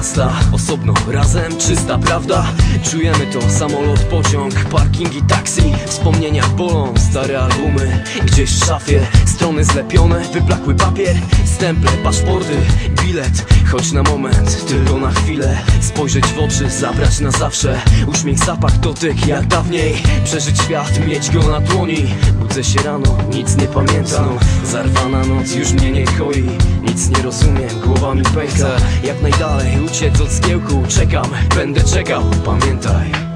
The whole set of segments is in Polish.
praca Osobno, razem, czysta prawda. Czujemy to, samolot, pociąg, parkingi, taksi. Wspomnienia bolą, stare albumy. Gdzieś w szafie, strony zlepione Wyblakły papier, stemple, paszporty Bilet, choć na moment, tylko na chwilę. Spojrzeć w oczy, zabrać na zawsze. Uśmiech, zapach, dotyk jak dawniej. Przeżyć świat, mieć go na dłoni. Budzę się rano, nic nie pamiętam. Zarwana noc już mnie nie koi. Nic nie rozumiem, głowa mi pęka. Jak najdalej uciec od zgiełku Czekam, będę czekał, pamiętaj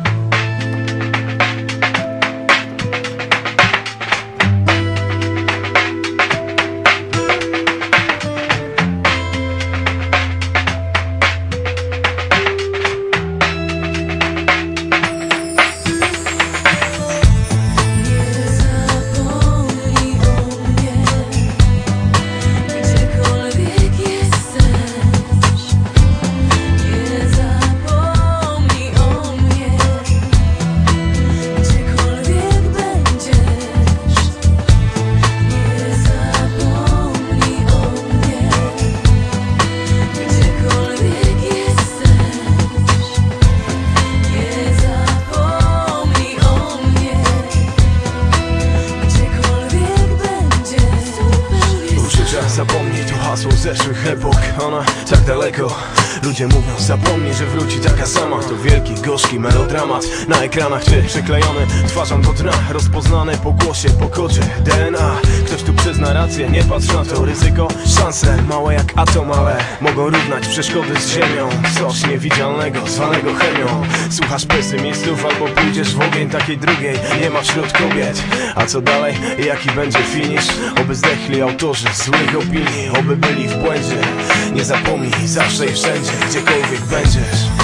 hasło zeszłych epok Ona tak daleko. Ludzie mówią zapomnij, że wróci taka sama. To wielki, gorzki melodramat. Na ekranach ty przyklejony twarzą do dna. Rozpoznane po głosie, po kodzie DNA Ktoś tu przyzna rację, nie patrz na to ryzyko. Szanse małe jak atom, ale Mogą równać przeszkody z ziemią. Coś niewidzialnego, zwanego chemią. Słuchasz pesymistów albo pójdziesz w ogień takiej drugiej. Nie ma wśród kobiet A co dalej? Jaki będzie finisz? Oby zdechli autorzy złych opinii. Oby byli w błędzie. Nie zapomnij zawsze i wszędzie Gdziekolwiek będziesz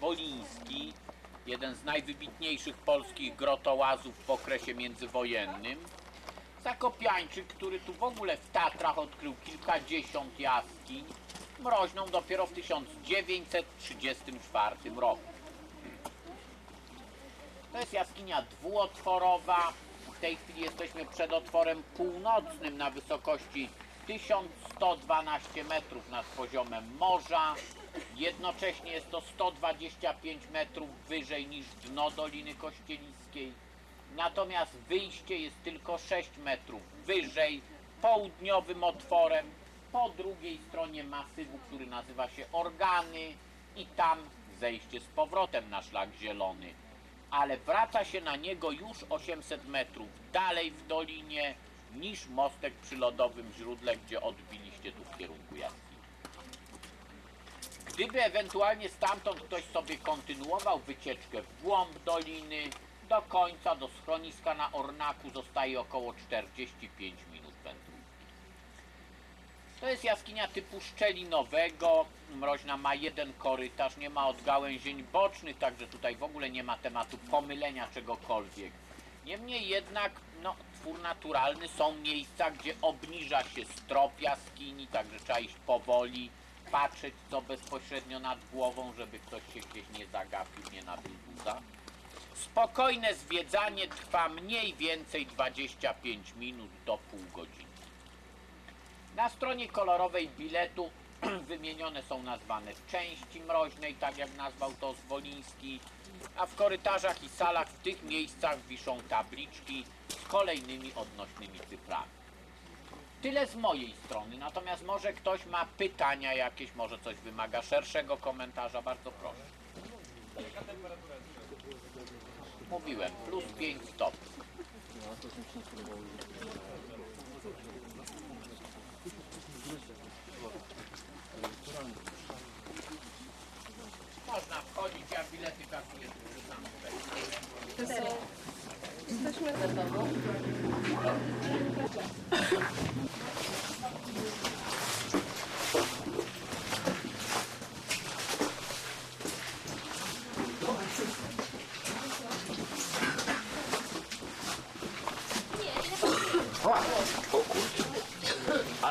Woliński, jeden z najwybitniejszych polskich grotołazów w okresie międzywojennym. Zakopiańczyk, który tu w ogóle w Tatrach odkrył kilkadziesiąt jaskiń, mroźną dopiero w 1934 roku. To jest jaskinia dwuotworowa. W tej chwili jesteśmy przed otworem północnym na wysokości 1112 metrów nad poziomem morza. Jednocześnie jest to 125 metrów wyżej niż dno Doliny Kościeliskiej. Natomiast wyjście jest tylko 6 metrów wyżej południowym otworem po drugiej stronie masywu, który nazywa się Organy i tam zejście z powrotem na szlak zielony. Ale wraca się na niego już 800 metrów dalej w dolinie niż mostek przy lodowym źródle, gdzie odbiliście tu w kierunku jaskini. Gdyby ewentualnie stamtąd ktoś sobie kontynuował wycieczkę w głąb doliny, do końca, do schroniska na Ornaku zostaje około 45 minut. To jest jaskinia typu szczelinowego. Mroźna ma jeden korytarz, nie ma odgałęzień bocznych, także tutaj w ogóle nie ma tematu pomylenia czegokolwiek. Niemniej jednak, no, twór naturalny są miejsca, gdzie obniża się strop jaskini, także trzeba iść powoli. patrzeć co bezpośrednio nad głową, żeby ktoś się gdzieś nie zagapił, nie nabył buza. Spokojne zwiedzanie trwa mniej więcej 25 minut do pół godziny. Na stronie kolorowej biletu wymienione są nazwane części mroźnej, tak jak nazwał to Zwoliński, a w korytarzach i salach w tych miejscach wiszą tabliczki z kolejnymi odnośnymi cyframi. Tyle z mojej strony, natomiast może ktoś ma pytania jakieś, może coś wymaga szerszego komentarza, bardzo proszę. Mówiłem, plus 5 stopni. Można wchodzić, ja bilety kasuję, wrzucam tutaj.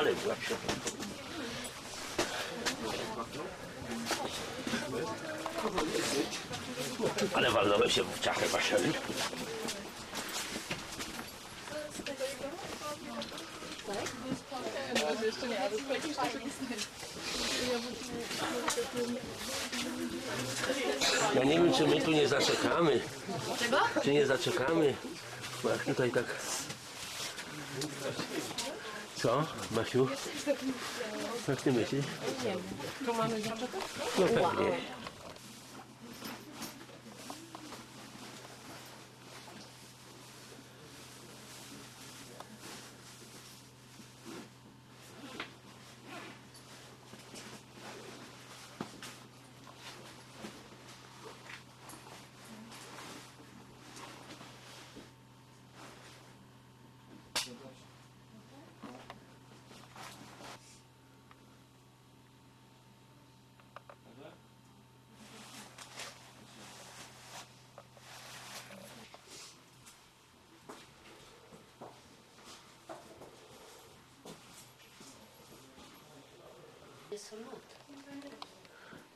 Ale się. Ale walnąłem się w ciachę maszyny. Ja nie wiem, czy my tu nie zaczekamy. Czy nie zaczekamy? Bo jak tutaj tak... Co, Masiu? Jak ty myślisz? Tu mamy zaczekać? No pewnie.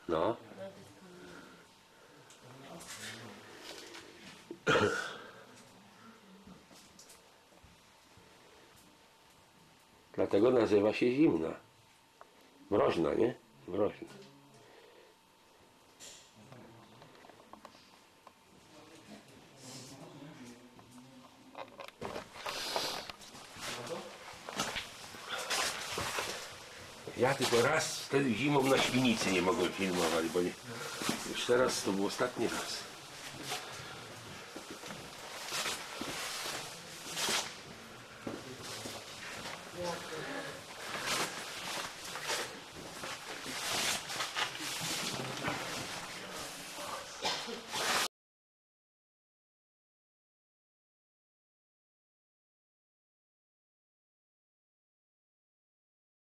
No. Dlatego nazywa się zimna. Mroźna, nie? Mroźna. Ja tylko raz wtedy zimą na świnicy nie mogłem filmować, bo nie, już teraz to był ostatni raz.